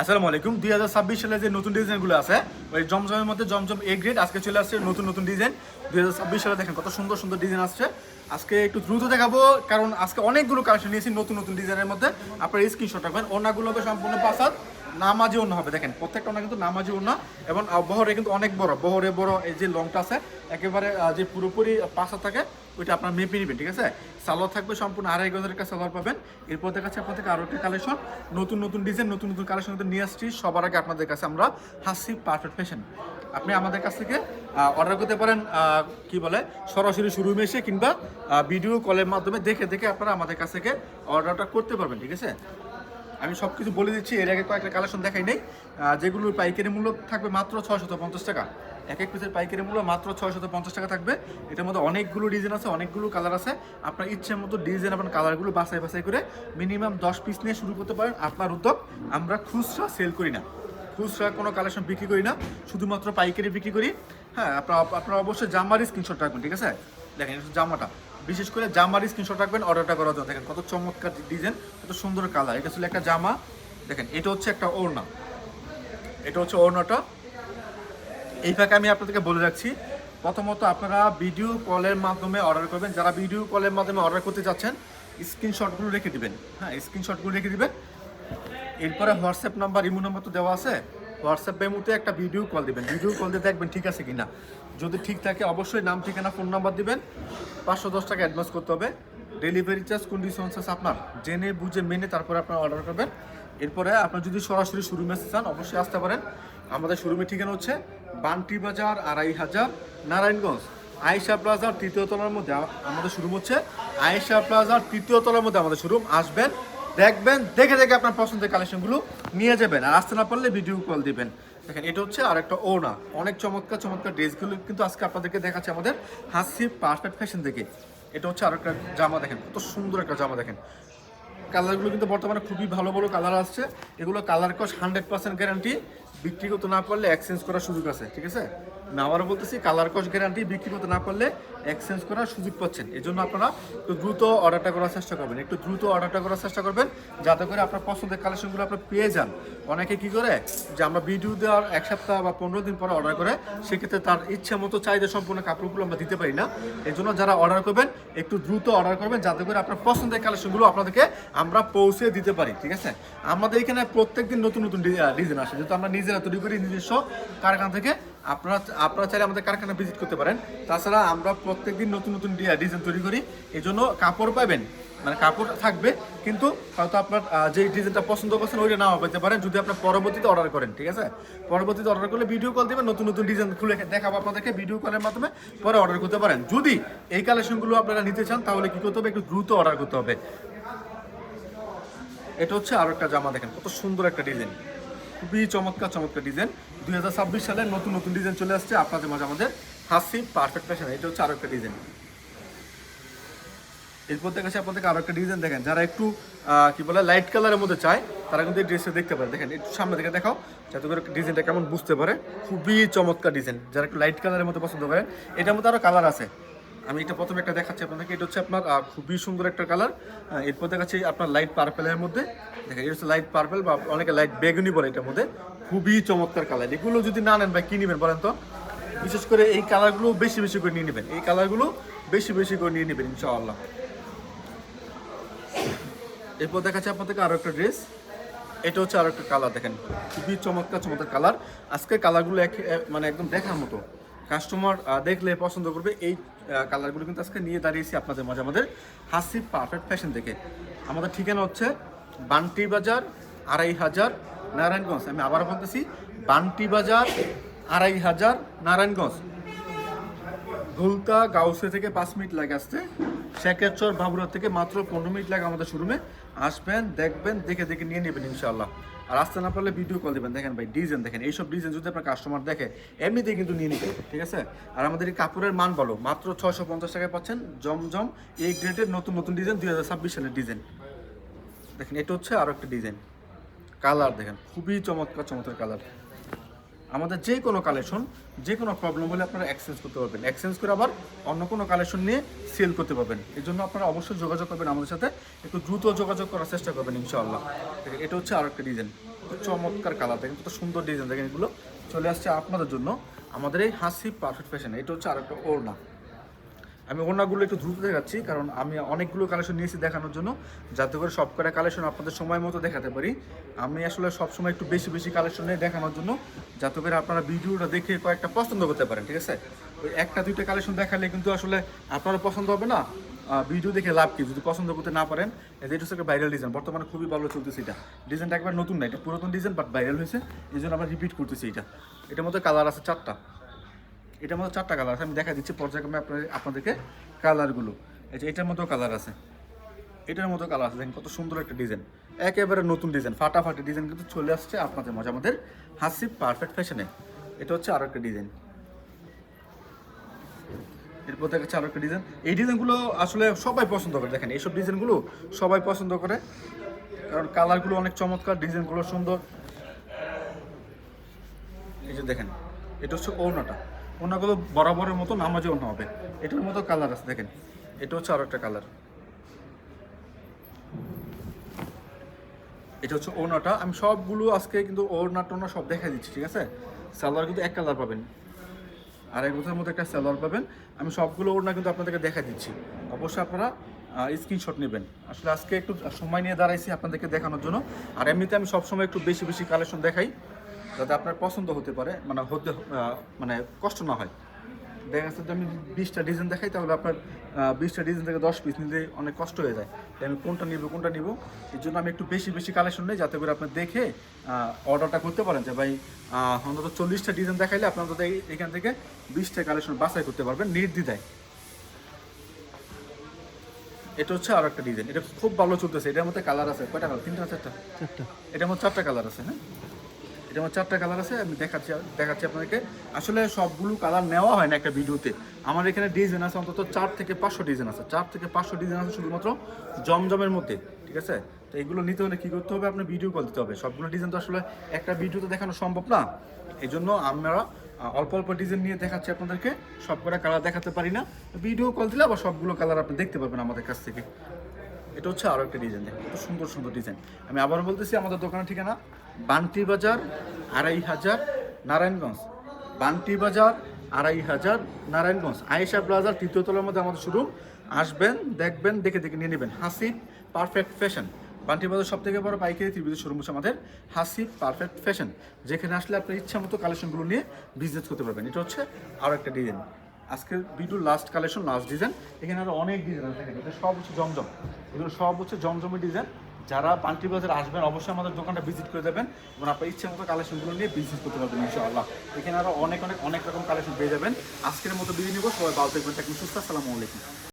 আসসালামু আলাইকুম। দুই হাজার ছাব্বিশ সালে যে নতুন ডিজাইনগুলো আছে, ওই জমজমের মধ্যে জমজম এ গ্রেড আজকে চলে আসছে নতুন নতুন ডিজাইন। দুই হাজার ছাব্বিশ সালে দেখেন কত সুন্দর সুন্দর ডিজাইন আসছে। আজকে একটু দ্রুত দেখাবো, কারণ আজকে অনেকগুলো কালেকশন নিয়েছি নতুন নতুন ডিজাইনের মধ্যে। আপনার স্ক্রিনশট রাখবেন ওনাগুলো হবে সম্পূর্ণ পাসাদ নামাজি ওনা হবে। দেখেন, প্রত্যেকটা ওনা কিন্তু নামাজি ওনা এবং বহরে কিন্তু অনেক বড়। বহরে বড় এই যে লংটা আছে, একেবারে যে পুরোপুরি পাশা থাকে, ওইটা আপনার মেপে নেবেন, ঠিক আছে? সালোয়ার থাকবে সম্পূর্ণ আড়াই গজের একটা সালোয়ার পাবেন। এরপর দেখাচ্ছে আপনাদের আরও একটা কালেকশন নতুন নতুন ডিজাইন নতুন নতুন কালেকশন কিন্তু নিয়ে আসছি। সবার আগে আপনাদের কাছে আমরা হাসি পারফেক্ট ফ্যাশন আপনি আমাদের কাছ থেকে অর্ডার করতে পারেন কি বলে, সরাসরি শুরু এসে কিংবা ভিডিও কলের মাধ্যমে দেখে দেখে আপনারা আমাদের কাছ থেকে অর্ডারটা করতে পারবেন, ঠিক আছে? আমি সব কিছু বলে দিচ্ছি, এর আগে কয়েকটা কালেকশন দেখাই নেই। যেগুলোর পাইকারি মূল্য থাকবে মাত্র ছয়শত পঞ্চাশ টাকা। এক এক পিসের পাইকারি মূল্য মাত্র ছয়শত পঞ্চাশ টাকা থাকবে। এটার মধ্যে অনেকগুলো ডিজাইন আছে, অনেকগুলো কালার আছে। আপনার ইচ্ছে মতো ডিজাইন আপনার কালারগুলো বাছাই বাছাই করে মিনিমাম দশ পিস নিয়ে শুরু করতে পারেন। আপনার উদ্যোগ, আমরা খুচরা সেল করি না। খুচরা কোনো কালেকশন বিক্রি করি না, শুধুমাত্র পাইকারি বিক্রি করি। হ্যাঁ আপনার, আপনারা অবশ্যই জামার স্ক্রিনশট রাখবেন, ঠিক আছে? দেখেন জামাটা। বিশেষ করে জামার স্ক্রিনশট রাখবেন অর্ডারটা করার জন্য। দেখেন কত চমৎকার ডিজাইন কত সুন্দর কালার এটা ছিল একটা জামা। দেখেন, এটা হচ্ছে একটা ওড়না। এটা হচ্ছে ওড়নাটা। এই ফাঁকে আমি আপনাদেরকে বলে রাখছি, প্রথমত আপনারা ভিডিও কলের মাধ্যমে অর্ডার করবেন। যারা ভিডিও কলের মাধ্যমে অর্ডার করতে যাচ্ছেন স্ক্রিনশটগুলো রেখে দিবেন। হ্যাঁ স্ক্রিনশটগুলো রেখে দিবেন। এরপরে হোয়াটসঅ্যাপ নাম্বার ইমো নাম্বার তো দেওয়া আছে। হোয়াটসঅ্যাপ মেমোতে একটা ভিডিও কল দিবেন। ভিডিও কল দিয়ে দেখবেন ঠিক আছে কিনা। যদি ঠিক থাকে, অবশ্যই নাম, ঠিকানা ফোন নাম্বার দিবেন। পাঁচশো দশ টাকা অ্যাডভান্স করতে হবে। ডেলিভারি চার্জ কন্ডিশনস আছে আপনার। জেনে, বুঝে, মেনে তারপরে আপনার অর্ডার করবেন। এরপরে আপনার যদি সরাসরি শোরুমে চান, অবশ্যই আসতে পারেন। আমাদের শোরুমের ঠিকানা হচ্ছে বান্টি বাজার, আড়াই হাজার, নারায়ণগঞ্জ। আয়েশা প্লাজার তৃতীয় তলার মধ্যে আমাদের শোরুম হচ্ছে। আয়েশা প্লাজার তৃতীয় তলার মধ্যে আমাদের শোরুম আসবেন দেখবেন, দেখে দেখে আপনার পছন্দের কালেকশনগুলো নিয়ে যাবেন আর আসতে না পারলে ভিডিও কল দিবেন। দেখেন, এটা হচ্ছে আর একটা ওনা অনেক চমৎকার চমৎকার ড্রেসগুলো কিন্তু আজকে আপনাদেরকে দেখাচ্ছে আমাদের হাসি পারফেক্ট ফ্যাশন থেকে এটা হচ্ছে আর একটা জামা, দেখেন, কত সুন্দর একটা জামা, দেখেন। কালারগুলো কিন্তু বর্তমানে খুবই ভালো ভালো কালার আসছে। এগুলো কালার কস হান্ড্রেড পার্সেন্ট গ্যারান্টি বিক্রি করতে না পারলে এক্সচেঞ্জ করার সুযোগ আছে, ঠিক আছে? না, আবারও বলতেছি কালার কস গ্যারান্টি বিক্রি করতে না পারলে এক্সচেঞ্জ করার সুযোগ পাচ্ছেন। এই জন্য আপনারা একটু দ্রুত অর্ডারটা করার চেষ্টা করবেন। একটু দ্রুত অর্ডারটা করার চেষ্টা করবেন, যাতে করে আপনার পছন্দের কালেকশনগুলো আপনার পেয়ে যান। অনেকে কি করে, যে আমরা ভিডিও দেওয়ার এক সপ্তাহ বা পনেরো দিন পরে অর্ডার করে, সেক্ষেত্রে তার ইচ্ছা মতো চাহিদা সম্পূর্ণ কাপড়গুলো আমরা দিতে পারি না। এই জন্য যারা অর্ডার করবেন, একটু দ্রুত অর্ডার করবেন, যাতে করে আপনার পছন্দের কালেকশনগুলো আপনাদেরকে আমরা পৌঁছে দিতে পারি, ঠিক আছে? আমাদের এখানে প্রত্যেকদিন নতুন নতুন ডিজাইন আসে। যেহেতু আমরা নিজেরা তৈরি করি নিজস্ব কারখানা থেকে আপনারা আপনারা চাইলে আমাদের কারখানা ভিজিট করতে পারেন। তাছাড়া আমরা প্রত্যেকদিন নতুন নতুন ডিজাইন তৈরি করি। এই জন্য কাপড় পাবেন মানে কাপড় থাকবে, কিন্তু হয়তো আপনার যে ডিজাইনটা পছন্দ করছেন ওইটা নাও পেতে পারেন, যদি আপনার পরবর্তীতে অর্ডার করেন, ঠিক আছে? পরবর্তীতে অর্ডার করলে ভিডিও কল দিবেন, নতুন নতুন ডিজাইন খুলে দেখাবো আপনাদেরকে ভিডিও কলের মাধ্যমে পরে অর্ডার করতে পারেন। যদি এই কালেকশনগুলো আপনারা নিতে চান, তাহলে কি করতে হবে? একটু দ্রুত অর্ডার করতে হবে। এটা হচ্ছে আরও একটা জামা, দেখেন, কত সুন্দর একটা ডিজাইন খুবই চমৎকার চমৎকার ডিজাইন দুই হাজার ছাব্বিশ সালে নতুন নতুন ডিজাইন চলে আসছে। আপনাদের মাঝে আমাদের হাসি পারফেক্ট ফ্যাশন এটা হচ্ছে আরও একটা ডিজাইন এরপর দেখে আপনাদেরকে আরও একটা ডিজাইন দেখেন। যারা একটু কি বলে লাইট কালারের মধ্যে চায়, তারা কিন্তু এই ড্রেসটা দেখতে পারে। দেখেন, একটু সামনে থেকে দেখাও, যাতে করে ডিজাইনটা কেমন বুঝতে পারে। খুবই চমৎকার ডিজাইন যারা একটু লাইট কালারের মধ্যে পছন্দ করে এটার মধ্যে আরও কালার আছে। আমি এটা প্রথমে একটা দেখাচ্ছি আপনাদেরকে। এটা হচ্ছে আপনার খুবই সুন্দর একটা কালার। এরপর দেখাচ্ছি আপনার লাইট পার্পেলের মধ্যে। দেখেন, এটা হচ্ছে লাইট পার্পেল বা অনেকে লাইট বেগুনি বলে এটার মধ্যে। খুবই চমৎকার কালার। এগুলো যদি না নেন ভাই, কি নেবেন বলেন তো? বিশেষ করে এই কালারগুলো বেশি বেশি করে নিয়ে নেবেন। এই কালারগুলো বেশি বেশি করে নিয়ে নেবেন, ইনশাআল্লাহ। এরপর দেখাচ্ছে আপনাদেরকে আরও একটা ড্রেস এটা হচ্ছে আরও একটা কালার, দেখেন। খুবই চমৎকার চমৎকার কালার। আজকে কালারগুলো এক মানে একদম দেখার মতো। কাস্টমার দেখলে পছন্দ করবে। এই কালারগুলো কিন্তু আজকে নিয়ে দাঁড়িয়েছি আপনাদের মাঝে আমাদের হাসি পারফেক্ট ফ্যাশন থেকে আমাদের ঠিকানা হচ্ছে বান্টি বাজার আড়াই হাজার নারায়ণগঞ্জ। আমি আবার বলতেছি বান্টি বাজার আড়াই হাজার নারায়ণগঞ্জ। ভুলতা গাউসে থেকে পাঁচ মিনিট লাগে আসতে। শেখেরচর বাবুরা থেকে মাত্র পনেরো মিনিট লাগে আমাদের শোরুমে আসবেন, দেখবেন, দেখে দেখে নিয়ে নেবেন ইনশাল্লাহ আর আসতে না পারলে ভিডিও কল দেবেন। দেখেন ভাই ডিজাইন দেখেন, এইসব ডিজাইন যদি আপনার কাস্টমার দেখে, এমনিতেই কিন্তু নিয়ে নিবে, ঠিক আছে? আর আমাদের এই কাপড়ের মান বলো, মাত্র ছয়শো পঞ্চাশ টাকায় পাচ্ছেন জমজম এই গ্রেডের নতুন নতুন ডিজাইন দুই হাজার ছাব্বিশ সালের ডিজাইন দেখেন, এটা হচ্ছে আরও একটা ডিজাইন কালার দেখেন, খুবই চমৎকার চমৎকার কালার আমাদের যে কোনো কালেকশন যে কোনো প্রবলেম হলে আপনারা এক্সচেঞ্জ করতে পারবেন। এক্সচেঞ্জ করে আবার অন্য কোনো কালেকশন নিয়ে সেল করতে পারবেন। এই জন্য আপনারা অবশ্যই যোগাযোগ করবেন আমাদের সাথে। একটু দ্রুত যোগাযোগ করার চেষ্টা করবেন ইনশাআল্লাহ। এটা হচ্ছে আর একটা ডিজাইন চমৎকার কালার দেখেন কত সুন্দর ডিজাইন দেখেন এগুলো। চলে আসছে আপনাদের জন্য আমাদের এই হাসি পারফেক্ট ফ্যাশন এটা হচ্ছে আরেকটা ওড়না। আমি ওড়নাগুলো একটু দ্রুত দেখাচ্ছি, কারণ আমি অনেকগুলো কালেকশন নিয়েছি দেখানোর জন্য, যাতে করে সব কটা কালেকশন আপনাদের সময় মতো দেখাতে পারি। আমি আসলে সবসময় একটু বেশি বেশি কালেকশন নিয়ে দেখানোর জন্য, যাতে করে আপনারা ভিডিওটা দেখে কয়েকটা পছন্দ করতে পারেন, ঠিক আছে? ওই একটা, দুইটা কালেকশন দেখালে কিন্তু আসলে আপনারা পছন্দ হবে না ভিডিও দেখে লাভ কি? যদি পছন্দ করতে না পারেন এটা হচ্ছে ভাইরাল ডিজাইন বর্তমানে খুবই ভালো চলতেছে এটা। ডিজাইনটা একবার নতুন না, এটা পুরাতন ডিজাইন বাট ভাইরাল হয়েছে, এই জন্য আমরা রিপিট করতেছি এটা। এটার মধ্যে কালার আছে চারটা। এটার মধ্যে চারটা কালার আছে, আমি দেখা দিচ্ছি পর্যায়ক্রমে আপনার আপনাদেরকে কালারগুলো এই যে এটার মতো কালার আছে। এটার মতো কালার আছে, দেখেন কত সুন্দর একটা ডিজাইন একেবারে নতুন ডিজাইন ফাটাফাটি ডিজাইন কিন্তু চলে আসছে আপনাদের মাঝে, আমাদের হাসি পারফেক্ট ফ্যাশনে এটা হচ্ছে আরও একটা ডিজাইন এরপর দেখাচ্ছে আরও একটা ডিজাইন এই ডিজাইনগুলো আসলে সবাই পছন্দ করে, দেখেন এইসব ডিজাইনগুলো সবাই পছন্দ করে। কারণ কালারগুলো অনেক চমৎকার ডিজাইনগুলো সুন্দর। এই যে দেখেন, এটা হচ্ছে ওড়নাটা। ওড়নাগুলো বরাবরের মতো নামাজে ওড়না হবে। এটার মতো কালার আছে, দেখেন। এটা হচ্ছে আরও একটা কালার। এটা হচ্ছে ওড়নাটা। আমি সবগুলো আজকে কিন্তু ওড়না টোনা সব দেখা দিচ্ছি, ঠিক আছে? সালোয়ার কিন্তু এক কালার পাবেন। আর এক বছরের মধ্যে একটা সালোয়ার পাবেন। আমি সবগুলো ওড়না কিন্তু আপনাদেরকে দেখা দিচ্ছি। অবশ্যই আপনারা স্ক্রিনশট নেবেন। আসলে আজকে একটু সময় নিয়ে দাঁড়াইছি আপনাদেরকে দেখানোর জন্য। আর এমনিতে আমি সবসময় একটু বেশি বেশি কালেকশন দেখাই। যাতে আপনার পছন্দ হতে পারে মানে হতে মানে কষ্ট না হয়। দেখা যাচ্ছে যে আমি বিশটা ডিজাইন দেখাই তাহলে আপনার বিশটা ডিজাইন থেকে দশ পিস নিলে অনেক কষ্ট হয়ে যায়। তাই আমি কোনটা নিব কোনটা নিব এর জন্য আমি একটু বেশি বেশি কালেকশন নেই যাতে করে আপনি দেখে অর্ডারটা করতে পারেন যে ভাই অন্তত চল্লিশটা ডিজাইন দেখাইলে আপনি অন্তত এখান থেকে বিশটা কালেকশন বাছাই করতে পারবেন নির্দ্বিধায়। এটা হচ্ছে আর একটা ডিজাইন এটা খুব ভালো চলতেছে এটার মধ্যে কালার আছে কয়টা কালার তিনটা চারটা? চারটা। এটার মধ্যে চারটা কালার আছে হ্যাঁ? এটার আমার চারটা কালার আছে, আমি দেখাচ্ছি দেখাচ্ছি আপনাদেরকে। আসলে সবগুলো কালার নেওয়া হয় না একটা ভিডিওতে। আমার এখানে ডিজাইন আছে অন্তত চার থেকে পাঁচশো ডিজাইন আছে। চার থেকে পাঁচশো ডিজাইন আছে শুধুমাত্র জমজমের মধ্যে, ঠিক আছে? তো এগুলো নিতে হলে কী করতে হবে? আপনার ভিডিও কল দিতে হবে। সবগুলো ডিজাইন তো আসলে একটা ভিডিওতে দেখানো সম্ভব না। এই জন্য আমরা অল্প অল্প ডিজাইন নিয়ে দেখাচ্ছি আপনাদেরকে। সবকটা কালার দেখাতে পারি না। ভিডিও কল দিলে আবার সবগুলো কালার আপনি দেখতে পারবেন আমাদের কাছ থেকে। এটা হচ্ছে আরও একটা ডিজাইন দেখেন কত সুন্দর সুন্দর ডিজাইন আমি আবার বলতেছি, আমাদের দোকানের ঠিকানা, বান্টি বাজার, আড়াই হাজার, নারায়ণগঞ্জ। বান্টি বাজার, আড়াই হাজার, নারায়ণগঞ্জ। আয়েশা প্লাজার তৃতীয় তলার মধ্যে আমাদের শুরু আসবেন, দেখবেন, দেখে দেখে নিয়ে নেবেন। হাসিব পারফেক্ট ফ্যাশন বান্টি বাজার সব থেকে বড় পাইকারি ত্রিভুজের শোরুম হচ্ছে আমাদের হাসিব পারফেক্ট ফ্যাশন যেখানে আসলে আপনার ইচ্ছা মতো কালেকশনগুলো নিয়ে বিজনেস করতে পারবেন। এটা হচ্ছে আরও একটা ডিজাইন আজকের video last collection last design এখানে আরও অনেক ডিজাইন আছে এটা সব হচ্ছে জমজম। এগুলো সব হচ্ছে জমজমের ডিজাইন যারা পান্টি বাজার আসবেন, অবশ্যই আমাদের দোকানটা ভিজিট করে দেবেন এবং আপনার ইচ্ছে মতো কালেকশনগুলো নিয়ে বিজনেস করতে পারবেন, ইনশাআল্লাহ। এখানে আরও অনেক অনেক অনেক রকম কালেকশন পেয়ে যাবেন। আজকের মতো বিয়ে নিব। সবাই ভালো থাকবেন থাকবেন, সুস্থ আসসালামু আলাইকুম।